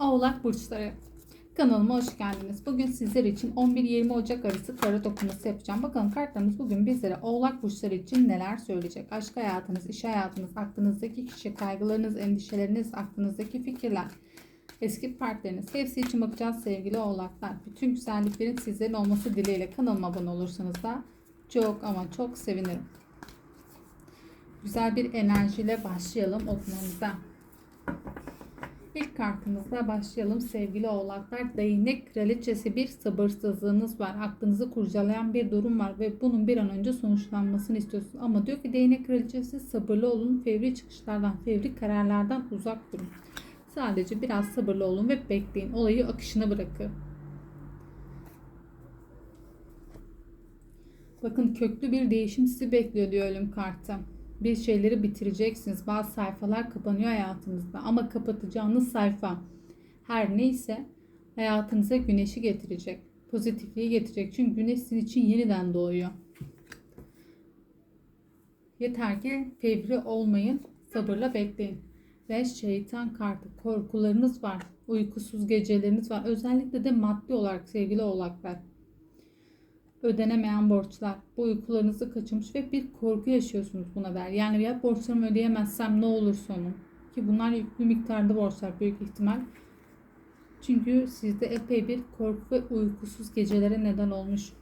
Oğlak Burçları Kanalıma hoş geldiniz. Bugün sizler için 11-20 Ocak arası tarot okuması yapacağım. Bakalım kartlarımız bugün bizlere Oğlak Burçları için neler söyleyecek? Aşk hayatınız, iş hayatınız, aklınızdaki kişi, kaygılarınız, endişeleriniz, aklınızdaki fikirler, eski partneriniz. Hepsi için bakacağız sevgili Oğlaklar. Bütün güzelliklerin sizlerin olması dileğiyle kanalıma abone olursanız da çok ama çok sevinirim. Güzel bir enerjiyle başlayalım okumamıza. İlk kartımızla başlayalım sevgili oğlaklar. Değnek kraliçesi bir sabırsızlığınız var. Aklınızı kurcalayan bir durum var ve bunun bir an önce sonuçlanmasını istiyorsunuz. Ama diyor ki değnek kraliçesi sabırlı olun. Fevri çıkışlardan, fevri kararlardan uzak durun. Sadece biraz sabırlı olun ve bekleyin. Olayı akışına bırakın. Bakın köklü bir değişim sizi bekliyor diyor ölüm kartı bir şeyleri bitireceksiniz. Bazı sayfalar kapanıyor hayatınızda ama kapatacağınız sayfa her neyse hayatınıza güneşi getirecek. Pozitifliği getirecek. Çünkü güneş sizin için yeniden doğuyor. Yeter ki fevri olmayın. Sabırla bekleyin. Ve şeytan kartı. Korkularınız var. Uykusuz geceleriniz var. Özellikle de maddi olarak sevgili oğlaklar ödenemeyen borçlar, bu uykularınızı kaçırmış ve bir korku yaşıyorsunuz buna ver. Yani ya borçlarımı ödeyemezsem ne olur sonu? Ki bunlar yüklü miktarda borçlar büyük ihtimal. Çünkü sizde epey bir korku ve uykusuz gecelere neden olmuş.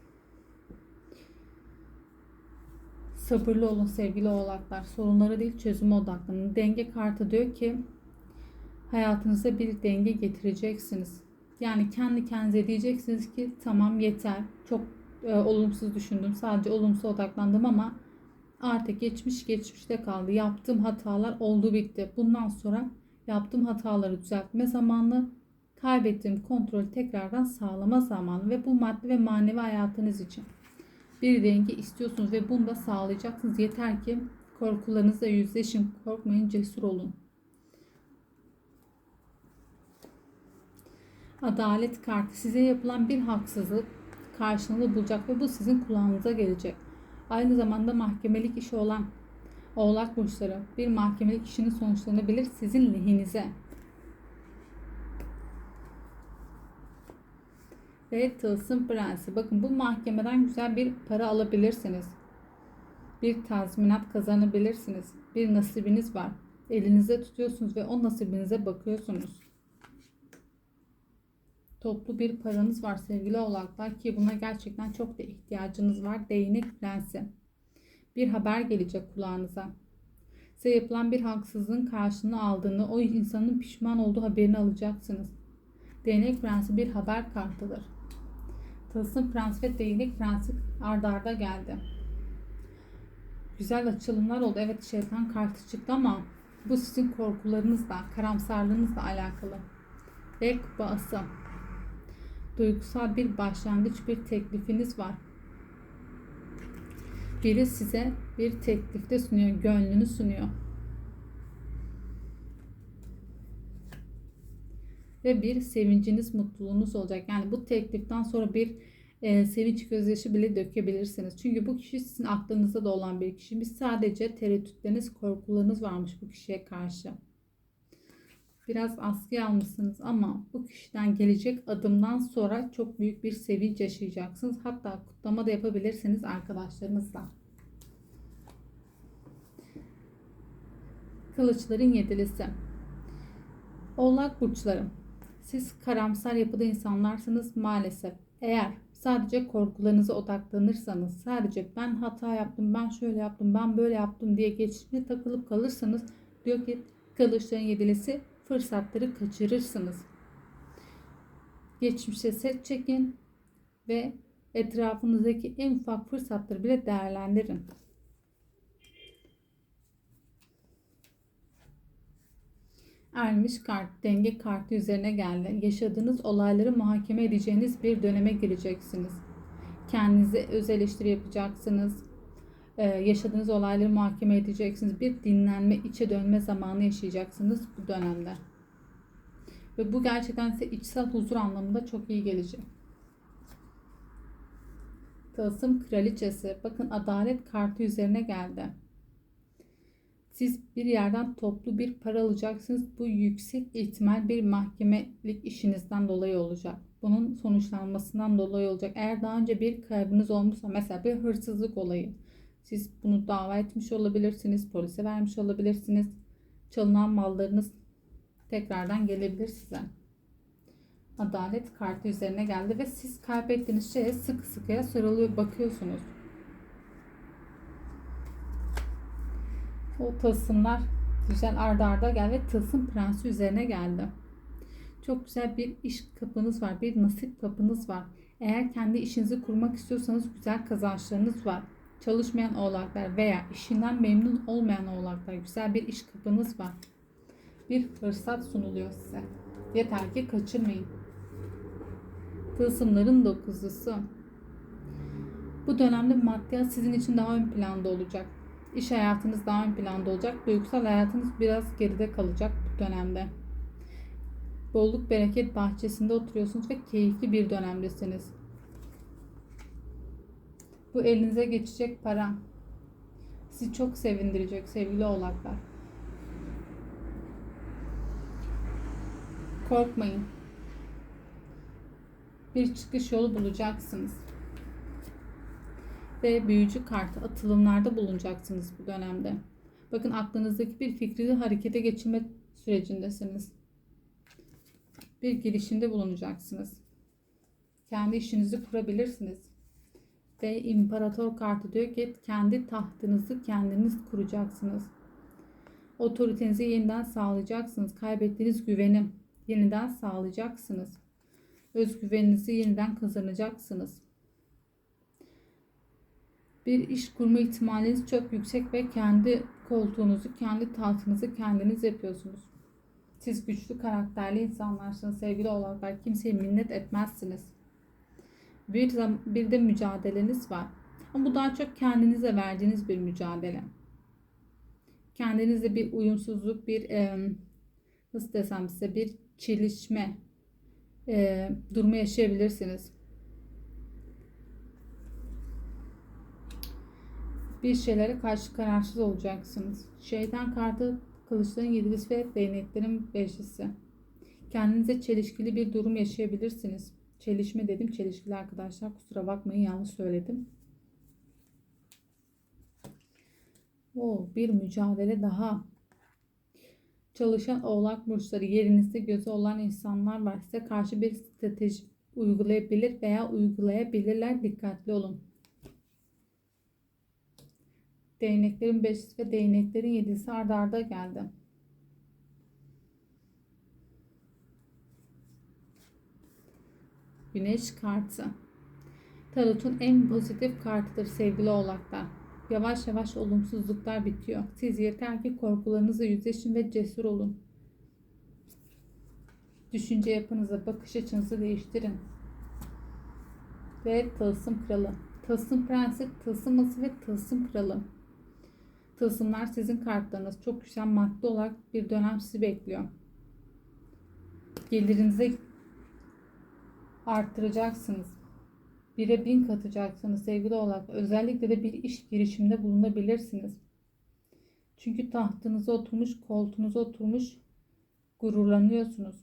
Sabırlı olun sevgili oğlaklar. Sorunları değil çözüme odaklanın. Denge kartı diyor ki hayatınıza bir denge getireceksiniz. Yani kendi kendinize diyeceksiniz ki tamam yeter. Çok e, olumsuz düşündüm. Sadece olumsuz odaklandım ama artık geçmiş geçmişte kaldı. Yaptığım hatalar oldu bitti. Bundan sonra yaptığım hataları düzeltme zamanı, kaybettiğim kontrolü tekrardan sağlama zamanı ve bu maddi ve manevi hayatınız için bir denge istiyorsunuz ve bunu da sağlayacaksınız. Yeter ki korkularınızla yüzleşin. Korkmayın, cesur olun. Adalet kartı size yapılan bir haksızlık karşılığını bulacak ve bu sizin kulağınıza gelecek. Aynı zamanda mahkemelik işi olan Oğlak burçları bir mahkemelik işinin sonuçlanabilir sizin lehinize. Ve tılsım prensi. Bakın bu mahkemeden güzel bir para alabilirsiniz. Bir tazminat kazanabilirsiniz. Bir nasibiniz var. Elinizde tutuyorsunuz ve o nasibinize bakıyorsunuz toplu bir paranız var sevgili oğlaklar ki buna gerçekten çok da ihtiyacınız var. Değnek prensi. Bir haber gelecek kulağınıza. Size yapılan bir haksızlığın karşılığını aldığını, o insanın pişman olduğu haberini alacaksınız. Değnek prensi bir haber kartıdır. Tılsım prens ve değnek prensi ardarda arda geldi. Güzel açılımlar oldu. Evet şeytan kartı çıktı ama bu sizin korkularınızla, karamsarlığınızla alakalı. Ve kupa ası duygusal bir başlangıç, bir teklifiniz var. Biri size bir teklifte sunuyor, gönlünü sunuyor. Ve bir sevinciniz, mutluluğunuz olacak. Yani bu tekliften sonra bir e, sevinç gözyaşı bile dökebilirsiniz. Çünkü bu kişi sizin aklınızda da olan bir kişi. Biz sadece tereddütleriniz, korkularınız varmış bu kişiye karşı biraz askıya almışsınız ama bu kişiden gelecek adımdan sonra çok büyük bir sevinç yaşayacaksınız. Hatta kutlama da yapabilirsiniz arkadaşlarınızla. Kılıçların yedilisi. Oğlak burçları. Siz karamsar yapıda insanlarsınız maalesef. Eğer sadece korkularınıza odaklanırsanız, sadece ben hata yaptım, ben şöyle yaptım, ben böyle yaptım diye geçmişe takılıp kalırsanız diyor ki kılıçların yedilisi fırsatları kaçırırsınız. Geçmişe set çekin ve etrafınızdaki en ufak fırsatları bile değerlendirin. Ermiş kart, denge kartı üzerine geldi. Yaşadığınız olayları muhakeme edeceğiniz bir döneme gireceksiniz. Kendinize öz eleştiri yapacaksınız ee, yaşadığınız olayları muhakeme edeceksiniz. Bir dinlenme, içe dönme zamanı yaşayacaksınız bu dönemde. Ve bu gerçekten size içsel huzur anlamında çok iyi gelecek. Tılsım kraliçesi. Bakın adalet kartı üzerine geldi. Siz bir yerden toplu bir para alacaksınız. Bu yüksek ihtimal bir mahkemelik işinizden dolayı olacak. Bunun sonuçlanmasından dolayı olacak. Eğer daha önce bir kaybınız olmuşsa mesela bir hırsızlık olayı. Siz bunu dava etmiş olabilirsiniz. Polise vermiş olabilirsiniz. Çalınan mallarınız tekrardan gelebilir size. Adalet kartı üzerine geldi ve siz kaybettiğiniz şeye sıkı sıkıya sarılıyor bakıyorsunuz. O tılsımlar güzel arda arda geldi ve tılsım prensi üzerine geldi. Çok güzel bir iş kapınız var, bir nasip kapınız var. Eğer kendi işinizi kurmak istiyorsanız güzel kazançlarınız var. Çalışmayan oğlaklar veya işinden memnun olmayan oğlaklar güzel bir iş kapınız var. Bir fırsat sunuluyor size. Yeter ki kaçırmayın. Tılsımların dokuzlusu. Bu dönemde maddiyat sizin için daha ön planda olacak. İş hayatınız daha ön planda olacak. Duygusal hayatınız biraz geride kalacak bu dönemde. Bolluk bereket bahçesinde oturuyorsunuz ve keyifli bir dönemdesiniz. Bu elinize geçecek para sizi çok sevindirecek sevgili oğlaklar. Korkmayın. Bir çıkış yolu bulacaksınız. Ve büyücü kartı atılımlarda bulunacaksınız bu dönemde. Bakın aklınızdaki bir fikri harekete geçirme sürecindesiniz. Bir girişimde bulunacaksınız. Kendi işinizi kurabilirsiniz. Ve imparator kartı diyor ki kendi tahtınızı kendiniz kuracaksınız. Otoritenizi yeniden sağlayacaksınız. Kaybettiğiniz güveni yeniden sağlayacaksınız. Özgüveninizi yeniden kazanacaksınız. Bir iş kurma ihtimaliniz çok yüksek ve kendi koltuğunuzu, kendi tahtınızı kendiniz yapıyorsunuz. Siz güçlü karakterli insanlarsınız sevgili oğlaklar. Kimseye minnet etmezsiniz. Bir, bir de mücadeleniz var. Ama bu daha çok kendinize verdiğiniz bir mücadele. Kendinizle bir uyumsuzluk, bir e, nasıl desem size bir çelişme e, durumu yaşayabilirsiniz. Bir şeylere karşı kararsız olacaksınız. Şeytan kartı kılıçların yedilisi ve değneklerin beşlisi. Kendinize çelişkili bir durum yaşayabilirsiniz. Çelişme dedim çelişkili arkadaşlar. Kusura bakmayın yanlış söyledim. O bir mücadele daha. Çalışan oğlak burçları yerinizde gözü olan insanlar var. Size karşı bir strateji uygulayabilir veya uygulayabilirler. Dikkatli olun. Değneklerin beşisi ve değneklerin yedisi arda arda geldi. Güneş kartı. Tarot'un en pozitif kartıdır sevgili oğlaklar. Yavaş yavaş olumsuzluklar bitiyor. Siz yeter ki korkularınızla yüzleşin ve cesur olun. Düşünce yapınızı, bakış açınızı değiştirin. Ve tılsım kralı. Tılsım prensi, tılsım ası ve tılsım kralı. Tılsımlar sizin kartlarınız. Çok güzel madde olarak bir dönem sizi bekliyor. Gelirinize arttıracaksınız. Bire bin katacaksınız sevgili olarak. Özellikle de bir iş girişiminde bulunabilirsiniz. Çünkü tahtınıza oturmuş, koltuğunuza oturmuş gururlanıyorsunuz.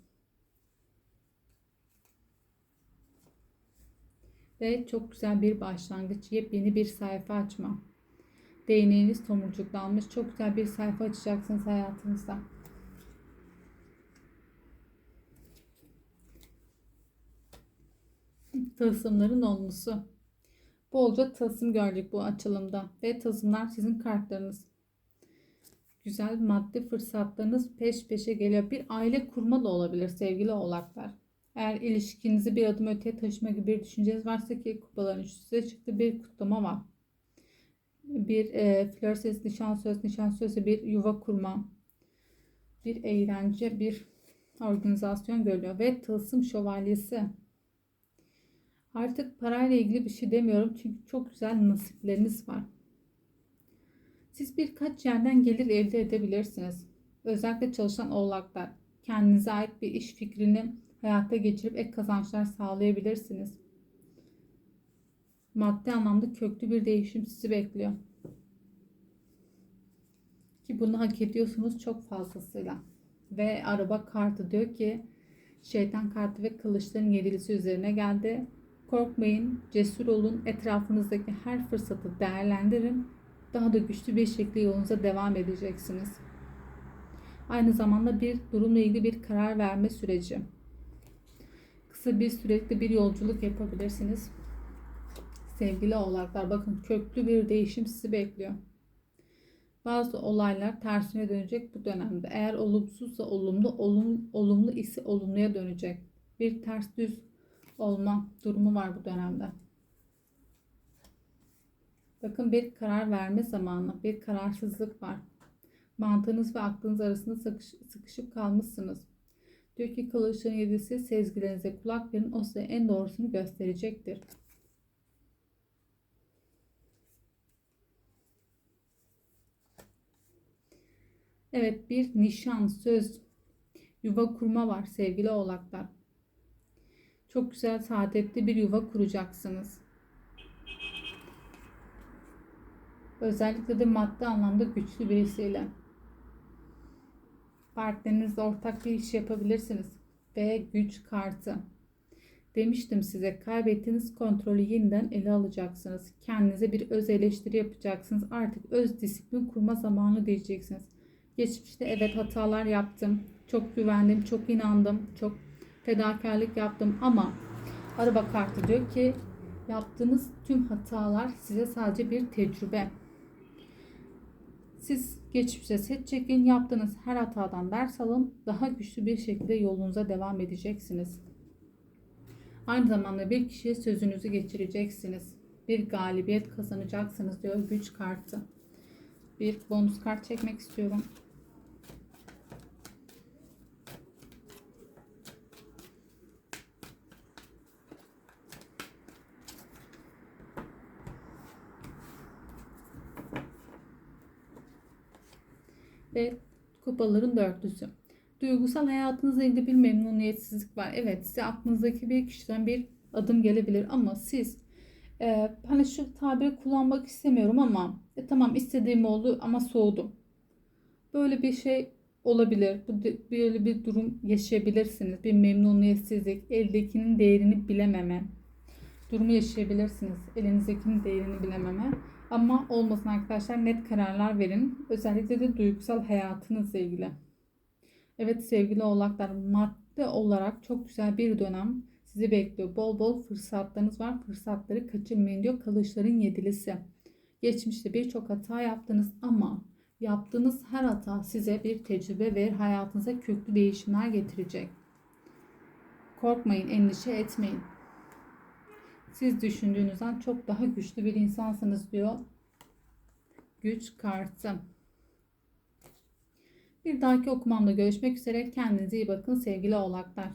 Ve çok güzel bir başlangıç, yepyeni bir sayfa açma. Değneğiniz tomurcuklanmış, çok güzel bir sayfa açacaksınız hayatınızda. Tılsımların olmusu. Bolca tılsım gördük bu açılımda ve tılsımlar sizin kartlarınız. Güzel maddi fırsatlarınız peş peşe geliyor. Bir aile kurma da olabilir sevgili oğlaklar. Eğer ilişkinizi bir adım öteye taşıma gibi bir düşünceniz varsa ki kupaların üstüne çıktı bir kutlama var. Bir e, flörses, nişan söz, nişan sözü bir yuva kurma. Bir eğlence, bir organizasyon görülüyor. Ve tılsım şövalyesi. Artık parayla ilgili bir şey demiyorum çünkü çok güzel nasipleriniz var. Siz birkaç yerden gelir elde edebilirsiniz. Özellikle çalışan oğlaklar kendinize ait bir iş fikrini hayata geçirip ek kazançlar sağlayabilirsiniz. Maddi anlamda köklü bir değişim sizi bekliyor. Ki bunu hak ediyorsunuz çok fazlasıyla. Ve araba kartı diyor ki şeytan kartı ve kılıçların yedilisi üzerine geldi. Korkmayın, cesur olun, etrafınızdaki her fırsatı değerlendirin. Daha da güçlü bir şekilde yolunuza devam edeceksiniz. Aynı zamanda bir durumla ilgili bir karar verme süreci. Kısa bir sürekli bir yolculuk yapabilirsiniz. Sevgili oğlaklar bakın köklü bir değişim sizi bekliyor. Bazı olaylar tersine dönecek bu dönemde. Eğer olumsuzsa olumlu, olum, olumlu ise olumluya dönecek. Bir ters düz olma durumu var bu dönemde. Bakın bir karar verme zamanı, bir kararsızlık var. Mantığınız ve aklınız arasında sıkış, sıkışıp kalmışsınız. Diyor ki kılıçların yedisi sezgilerinize kulak verin o size en doğrusunu gösterecektir. Evet bir nişan, söz, yuva kurma var sevgili oğlaklar. Çok güzel saadetli bir yuva kuracaksınız. Özellikle de maddi anlamda güçlü birisiyle. Partnerinizle ortak bir iş yapabilirsiniz. Ve güç kartı. Demiştim size kaybettiğiniz kontrolü yeniden ele alacaksınız. Kendinize bir öz eleştiri yapacaksınız. Artık öz disiplin kurma zamanı diyeceksiniz. Geçmişte evet hatalar yaptım. Çok güvendim, çok inandım, çok fedakarlık yaptım ama araba kartı diyor ki yaptığınız tüm hatalar size sadece bir tecrübe. Siz geçmişe set çekin, yaptığınız her hatadan ders alın, daha güçlü bir şekilde yolunuza devam edeceksiniz. Aynı zamanda bir kişiye sözünüzü geçireceksiniz. Bir galibiyet kazanacaksınız diyor güç kartı. Bir bonus kart çekmek istiyorum. Ve kupaların dörtlüsü. Duygusal hayatınızla ilgili bir memnuniyetsizlik var. Evet size aklınızdaki bir kişiden bir adım gelebilir ama siz e, hani şu tabiri kullanmak istemiyorum ama e, tamam istediğim oldu ama soğudum. Böyle bir şey olabilir. Böyle bir durum yaşayabilirsiniz. Bir memnuniyetsizlik, eldekinin değerini bilememe durumu yaşayabilirsiniz. Elinizdekinin değerini bilememe. Ama olmasın arkadaşlar net kararlar verin. Özellikle de duygusal hayatınızla ilgili. Evet sevgili oğlaklar madde olarak çok güzel bir dönem sizi bekliyor. Bol bol fırsatlarınız var. Fırsatları kaçırmayın diyor. Kılıçların yedilisi. Geçmişte birçok hata yaptınız ama yaptığınız her hata size bir tecrübe ve hayatınıza köklü değişimler getirecek. Korkmayın, endişe etmeyin. Siz düşündüğünüzden çok daha güçlü bir insansınız diyor. Güç kartı. Bir dahaki okumamda görüşmek üzere. Kendinize iyi bakın sevgili oğlaklar.